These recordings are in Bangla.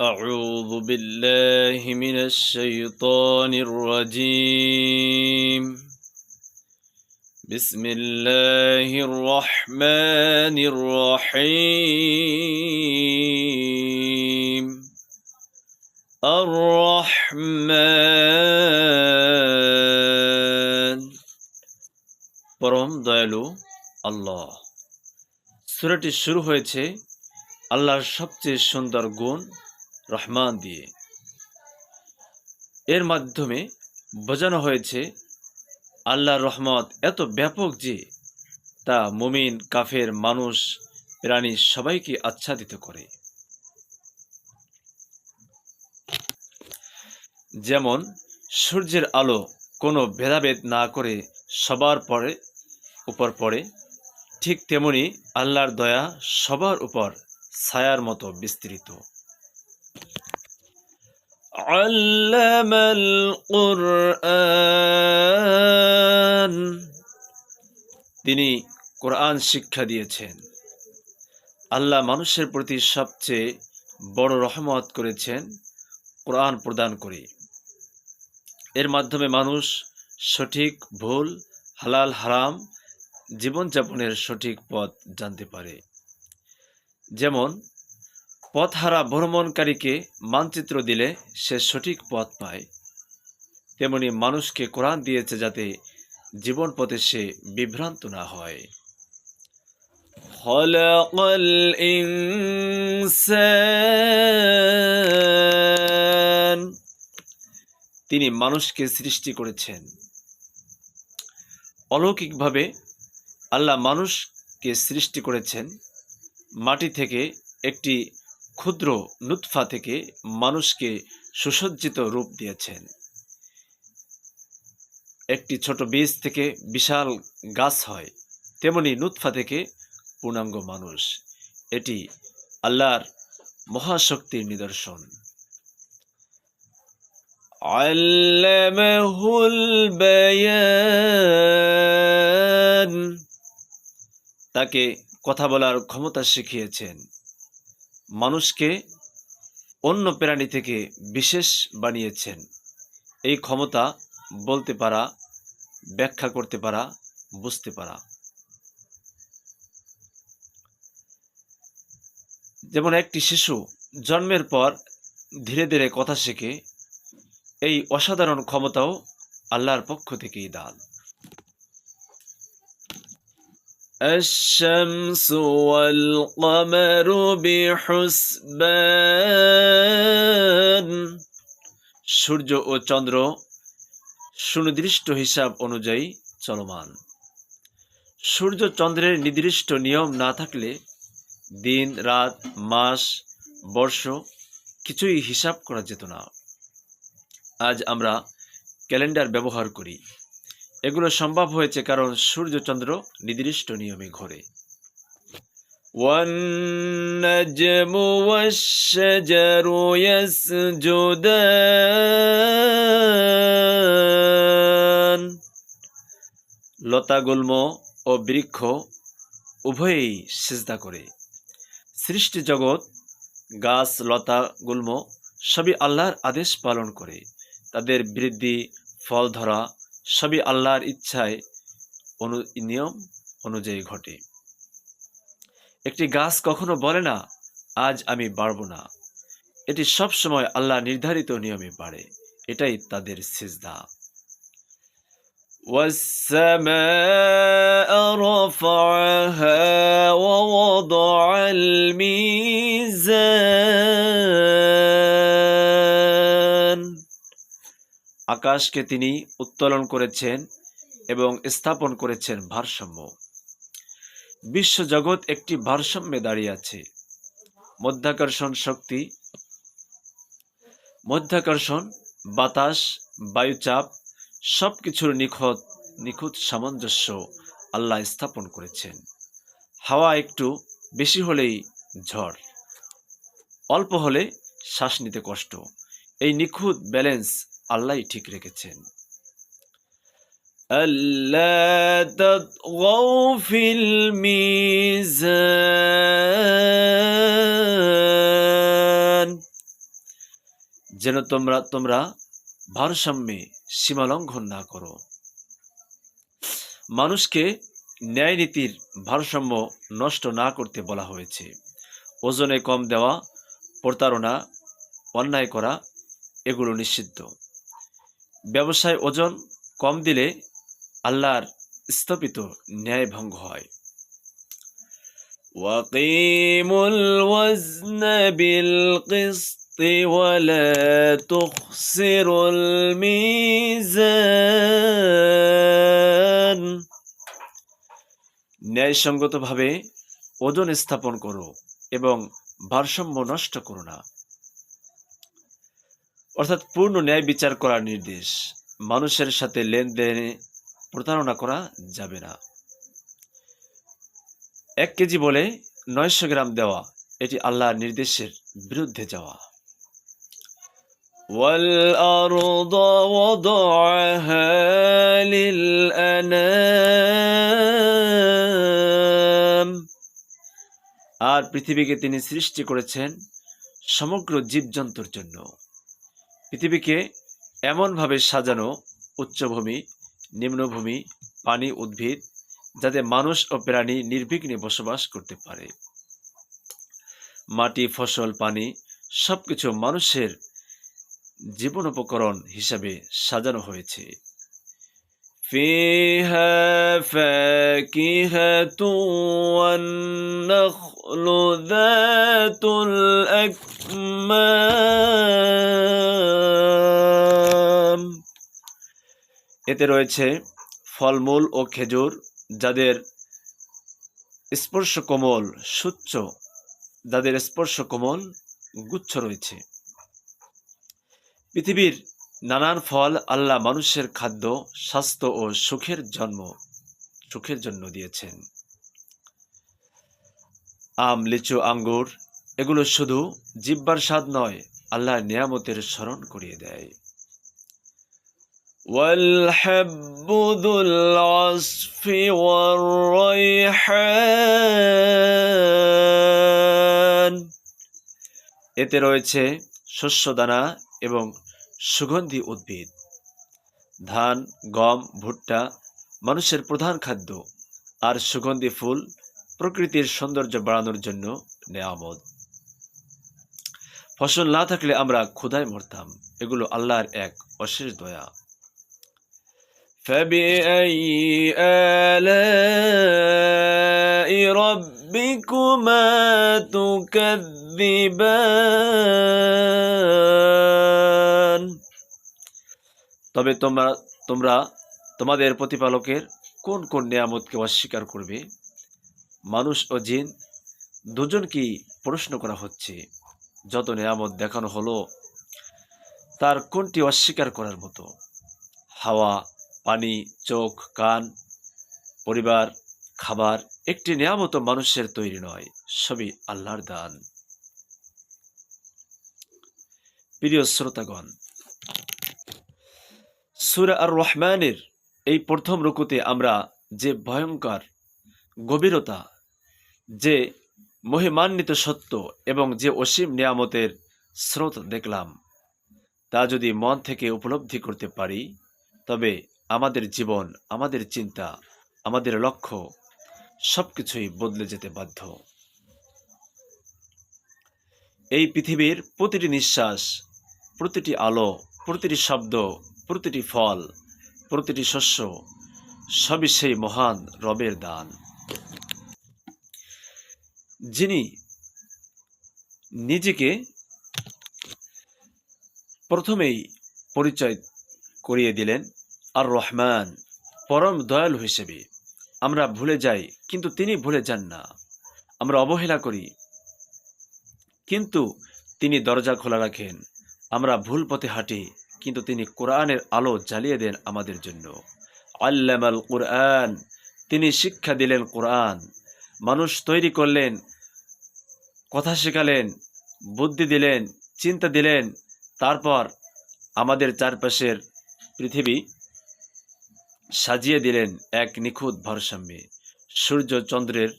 أعوذ بالله من الشيطان الرجيم بسم الله الرحمن الرحيم الرحمن পরম দয়ালু আল্লাহ সূরাটি শুরু হয়েছে আল্লাহর সবচেয়ে সুন্দর গুণ রহমান দিয়ে। এর মাধ্যমে বোঝানো হয়েছে, আল্লাহর রহমত এত ব্যাপক যে তা মুমিন, কাফের, মানুষ, প্রাণী সবাইকে আচ্ছাদিত করে। যেমন, সূর্যের আলো কোনো ভেদাভেদ না করে সবার পরে, উপর পড়ে, ঠিক তেমনি আল্লাহর দয়া সবার উপর ছায়ার মতো বিস্তৃত। علم القرآن তিনি কোরআন শিক্ষা দিয়েছেন আল্লাহ মানুষের প্রতি সবচেয়ে বড় রহমত করেছেন কোরআন প্রদান করে এর মাধ্যমে মানুষ সঠিক ভুল হালাল হারাম জীবনযাপনের সঠিক পথ জানতে পারে যেমন পথহারা ভ্রমণকারীকে মানচিত্র দিলে সে সঠিক পথ পায় তেমনি মানুষকে কোরআন দিয়েছে যাতে জীবন পথে সে বিভ্রান্ত না হয় خلق الإنسان তিনি মানুষকে সৃষ্টি করেছেন অলৌকিকভাবে আল্লাহ মানুষকে সৃষ্টি করেছেন মাটি থেকে একটি ক্ষুদ্র নুৎফা থেকে মানুষকে সুসজ্জিত রূপ দিয়েছেন। একটি ছোট বীজ থেকে বিশাল গাছ হয়, তেমনি নুৎফা থেকে পূর্ণাঙ্গ মানুষ। এটি আল্লাহর মহাশক্তির নিদর্শন। তাকে কথা বলার ক্ষমতা শিখিয়েছেন। মানুষকে অন্য প্রাণী থেকে বিশেষ বানিয়েছেন। এই ক্ষমতা বলতে পারা, ব্যাখ্যা করতে পারা, বুঝতে পারা। যেমন একটি শিশু জন্মের পর ধীরে ধীরে কথা শেখে, এই অসাধারণ ক্ষমতাও আল্লাহর পক্ষ থেকেই দান। الشمس والقمر بحسبان সূর্য ও চন্দ্র সুনির্দিষ্ট হিসাব অনুযায়ী চলমান সূর্য চন্দ্রের নির্দিষ্ট নিয়ম না থাকলে দিন রাত মাস বর্ষ কিছুই হিসাব করা যেত না আজ আমরা ক্যালেন্ডার ব্যবহার করি এগুলো সম্ভব হয়েছে কারণ সূর্যচন্দ্র নির্দিষ্ট নিয়মে ঘোরে والنجم والشجر يسجدان লতা গুল্ম ও বৃক্ষ উভয়েই সিজদা করে সৃষ্টি জগৎ গাছ লতা গুল্ম সবই আল্লাহর আদেশ পালন করে তাদের বৃদ্ধি ফল ধরা সবই আল্লাহর ইচ্ছায় অনু নিয়ম অনুযায়ী ঘটে একটি গাছ কখনো বলে না আজ আমি বাড়ব না এটি সব সময় আল্লাহ নির্ধারিত নিয়মে বাড়ে এটাই তাদের সিজদা والسماء رفعها ووضع الميزان আকাশকে তিনি উত্তোলন করেছেন এবং স্থাপন করেছেন ভারসাম্য। বিশ্বজগৎ একটি ভারসাম্যে দাঁড়িয়ে আছে। মধ্যাকর্ষণ শক্তি, মধ্যাকর্ষণ, বাতাস, বায়ুচাপ সব কিছুর নিখুঁত নিখুঁত সামঞ্জস্য আল্লাহ স্থাপন করেছেন। হাওয়া একটু বেশি হলেই ঝড়, অল্প হলে শ্বাস নিতে কষ্ট। এই নিখুঁত ব্যালেন্স আল্লাহ ঠিক রেখেছেন ألا تطغوا في الميزان যেন তোমরা তোমরা ভারসাম্যে সীমালঙ্ঘন না করো মানুষকে ন্যায় নীতির ভারসাম্য নষ্ট না করতে বলা হয়েছে ওজনে কম দেওয়া প্রতারণা অন্যায় করা এগুলো নিষিদ্ধ ব্যবসায় ওজন কম দিলে আল্লাহর স্থপিত ন্যায় ভঙ্গ হয় وَأَقِيمُوا الْوَزْنَ بِالْقِسْطِ وَلَا تُخْسِرُوا الْمِيزَانَ ন্যায়সঙ্গতভাবে ওজন স্থাপন করো এবং ভারসাম্য নষ্ট করো না অর্থাৎ পূর্ণ ন্যায় বিচার করার নির্দেশ মানুষের সাথে লেনদেনে প্রতারণা করা যাবে না এক কেজি বলে নয়শো গ্রাম দেওয়া এটি আল্লাহর নির্দেশের বিরুদ্ধে যাওয়া والأرض وضعها للأنام আর পৃথিবীকে তিনি সৃষ্টি করেছেন সমগ্র জীবজন্তুর জন্য পৃথিবীকে এমনভাবে সাজানো উচ্চভূমি, নিম্নভূমি, পানি উদ্ভিদ, যাতে মানুষ ও প্রাণী নির্বিঘ্নে বসবাস করতে পারে। মাটি, ফসল, পানি সবকিছু মানুষের জীবন উপকরণ হিসাবে সাজানো হয়েছে। فيها فاكهة والنخل ذات الأكمام এতে রয়েছে ফলমূল ও খেজুর যাদের স্পর্শ কোমল সুচ্চ যাদের স্পর্শ কোমল গুচ্ছ রয়েছে পৃথিবীর নানান ফল আল্লাহ মানুষের খাদ্য স্বাস্থ্য ও সুখের জন্ম সুখের জন্য দিয়েছেন আম লিচু আঙ্গুর এগুলো শুধু জিব্বার স্বাদ নয় আল্লাহর নিয়ামতের স্মরণ করিয়ে দেয় والحب ذو العصف والريحان এতে রয়েছে শস্যদানা এবং সুগন্ধি উদ্ভিদ। ধান, গম, ভুট্টা মানুষের প্রধান খাদ্য আর সুগন্ধি ফুল প্রকৃতির সৌন্দর্য বাড়ানোর জন্য নেয়ামত। ফসল না থাকলে আমরা ক্ষুধায় মরতাম। এগুলো আল্লাহর এক অশেষ দয়া। فبأي آلاء ربكما تكذبان তবে তোমরা তোমরা তোমাদের প্রতিপালকের কোন কোন নিয়ামতকে অস্বীকার করবে মানুষ ও জিন দুজনকেই প্রশ্ন করা হচ্ছে যত নিয়ামত দেখানো হলো তার কোনটি অস্বীকার করার মতো হাওয়া পানি, চোখ, কান, পরিবার, খাবার একটি নিয়ামত মানুষের তৈরি নয়, সবই আল্লাহর দান। প্রিয় শ্রোতাগণ, সুরা আর রহমানের এই প্রথম রুকুতে আমরা যে ভয়ঙ্কর গভীরতা, যে মহিমান্বিত সত্য এবং যে অসীম নিয়ামতের স্রোত দেখলাম, তা যদি মন থেকে উপলব্ধি করতে পারি, তবে আমাদের জীবন, আমাদের চিন্তা, আমাদের লক্ষ্য সব কিছুই বদলে যেতে বাধ্য। এই পৃথিবীর প্রতিটি নিঃশ্বাস, প্রতিটি আলো, প্রতিটি শব্দ, প্রতিটি ফল, প্রতিটি শস্য, সবই সেই মহান রবের দান। যিনি নিজেকে প্রথমেই পরিচয় করিয়ে দিলেন আর রহমান পরম দয়ালু হিসেবে। আমরা ভুলে যাই, কিন্তু তিনি ভুলে যান না। আমরা অবহেলা করি, কিন্তু তিনি দরজা খোলা রাখেন। আমরা ভুল পথে হাঁটি, কিন্তু তিনি কোরআনের আলো জ্বালিয়ে দেন আমাদের জন্য। আল্লামাল কোরআন, তিনি শিক্ষা দিলেন কোরআন। মানুষ তৈরি করলেন, কথা শেখালেন, বুদ্ধি দিলেন, চিন্তা দিলেন। তারপর আমাদের চারপাশের পৃথিবী সাজিয়ে দিলেন এক নিখুঁত ভারসাম্যে। সূর্য চন্দ্রের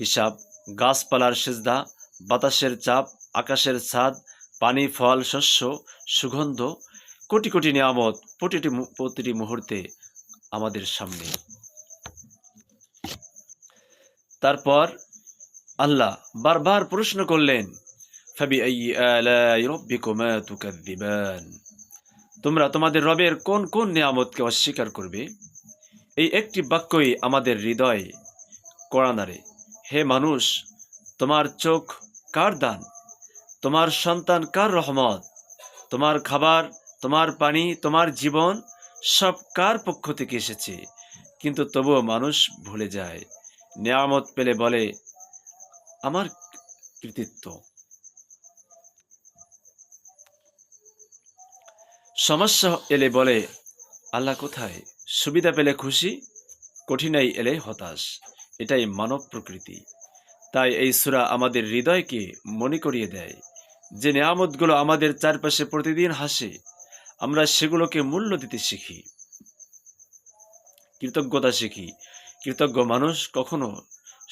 হিসাব, গাছপালার সেজদা, বাতাসের চাপ, আকাশের ছাদ, পানি, ফল, শস্য, সুগন্ধ, কোটি কোটি নিয়ামত প্রতিটি প্রতিটি মুহূর্তে আমাদের সামনে। তারপর আল্লাহ বারবার প্রশ্ন করলেন ফাবি তুকাদ্দিবান? তোমরা তোমাদের রবের কোন কোন নিয়ামতকে অস্বীকার করবে? এই একটি বাক্যই আমাদের হৃদয় কড়ানারে হে মানুষ, তোমার চোখ কার দান? তোমার সন্তান কার রহমত? তোমার খাবার, তোমার পানি, তোমার জীবন সব কার পক্ষ থেকে এসেছে? কিন্তু তবুও মানুষ ভুলে যায়। নিয়ামত পেলে বলে, আমার কৃতিত্ব। সমস্যা এলে বলে, আল্লাহ কোথায়? সুবিধা পেলে খুশি, কঠিনাই এলে হতাশ। এটাই মানব প্রকৃতি। তাই এই সুরা আমাদের হৃদয়কে মনে করিয়ে দেয় যে নিয়ামতগুলো আমাদের চারপাশে প্রতিদিন হাসে, আমরা সেগুলোকে মূল্য দিতে শিখি। কৃতজ্ঞতা শিখি। কৃতজ্ঞ মানুষ কখনো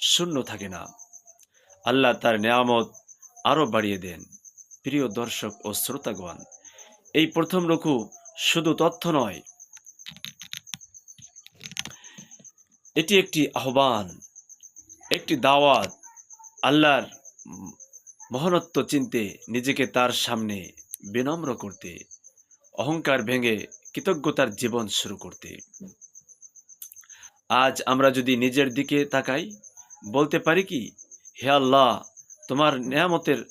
শূন্য থাকে না। আল্লাহ তার নেয়ামত আরও বাড়িয়ে দেন। প্রিয় দর্শক ও শ্রোতাগণ এই প্রথম রকু শুধু তথ্য নয়। এটি একটি আহ্বান, একটি দাওয়াত, আল্লাহর মহনত্ব চিনতে, নিজেকে তার সামনে বিনম্র করতে, অহংকার ভেঙে কৃতজ্ঞতার জীবন শুরু করতে। আজ আমরা যদি নিজের দিকে তাকাই, বলতে পারি কি, হে আল্লাহ, তোমার নেয়ামতের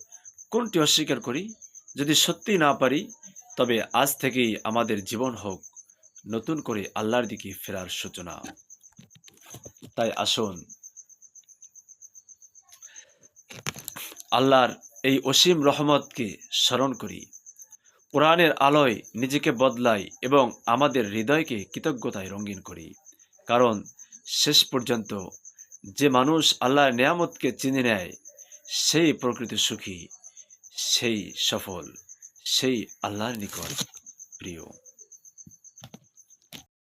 কোনটি অস্বীকার করি? যদি সত্যি না পারি তবে আজ থেকেই আমাদের জীবন হোক, নতুন করে আল্লাহর দিকে ফেরার সূচনা। তাই আসুন, আল্লাহর এই অসীম রহমতকে স্মরণ করি। কোরআনের আলোয় নিজেকে বদলাই এবং আমাদের হৃদয়কে কৃতজ্ঞতায় রঙিন করি। কারণ শেষ পর্যন্ত যে মানুষ আল্লাহর নেয়ামতকে চিনে নেয়, সেই প্রকৃতি সুখী, সেই সফল। সেই আল্লাহর নিকট প্রিয়।